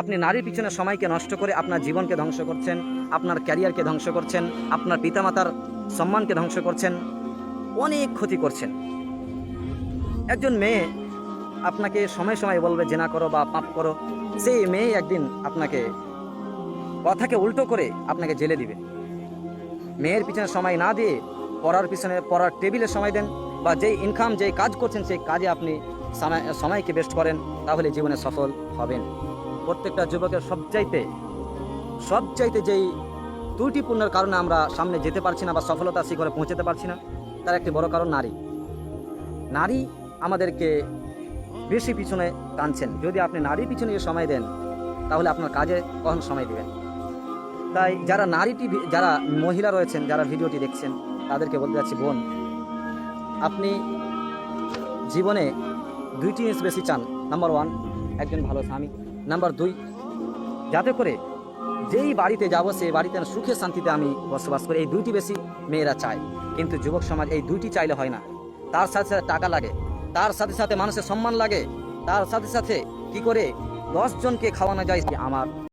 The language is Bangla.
আপনি নারীর পিছনে সময়কে নষ্ট করে আপনার জীবনকে ধ্বংস করছেন, আপনার ক্যারিয়ারকে ধ্বংস করছেন, আপনার পিতামাতার সম্মানকে ধ্বংস করছেন, অনেক ক্ষতি করছেন। একজন মেয়ে আপনাকে সময় সময় বলবে, জেনা করো বা পাপ করো। সেই মেয়ে একদিন আপনাকে কথাকে উল্টো করে আপনাকে জেলে দিবে। মেয়ের পিছনে সময় না দিয়ে পড়ার পিছনে, পড়ার টেবিলে সময় দেন বা যেই ইনকাম যেই কাজ করছেন, সেই কাজে আপনি সময় সময়কে বেস্ট করেন, তাহলে জীবনে সফল হবেন। প্রত্যেকটা যুবকের সবচাইতে সবচাইতে যেই ত্রুটিপূর্ণের কারণে আমরা সামনে যেতে পারছি না বা সফলতা শিখরে পৌঁছাতে পারছি না, তার একটি বড় কারণ নারী। নারী আমাদেরকে বেশি পিছনে টানছেন। যদি আপনি নারীর পিছনে সময় দেন, তাহলে আপনার কাজে কখন সময় দেবেন তাই যারা নারীটি যারা মহিলা রয়েছেন, যারা ভিডিওটি দেখছেন, তাদেরকে বলতে যাচ্ছি, বোন, আপনি জীবনে দুইটি জিনিস বেশি চান। নাম্বার ওয়ান, একজন ভালো স্বামী। নাম্বার দুই, যাতে করে যেই বাড়িতে যাব, সেই বাড়িতে সুখে শান্তিতে আমি বসবাস করি। এই দুইটি বেশি মেয়েরা চায়। কিন্তু যুবক সমাজ এই দুইটি চাইলে হয় না। তার সাথে সাথে টাকা লাগে, তার সাথে সাথে মানুষের সম্মান লাগে, তার সাথে সাথে কি করে দশজনকে খাওয়ানো যায় আমার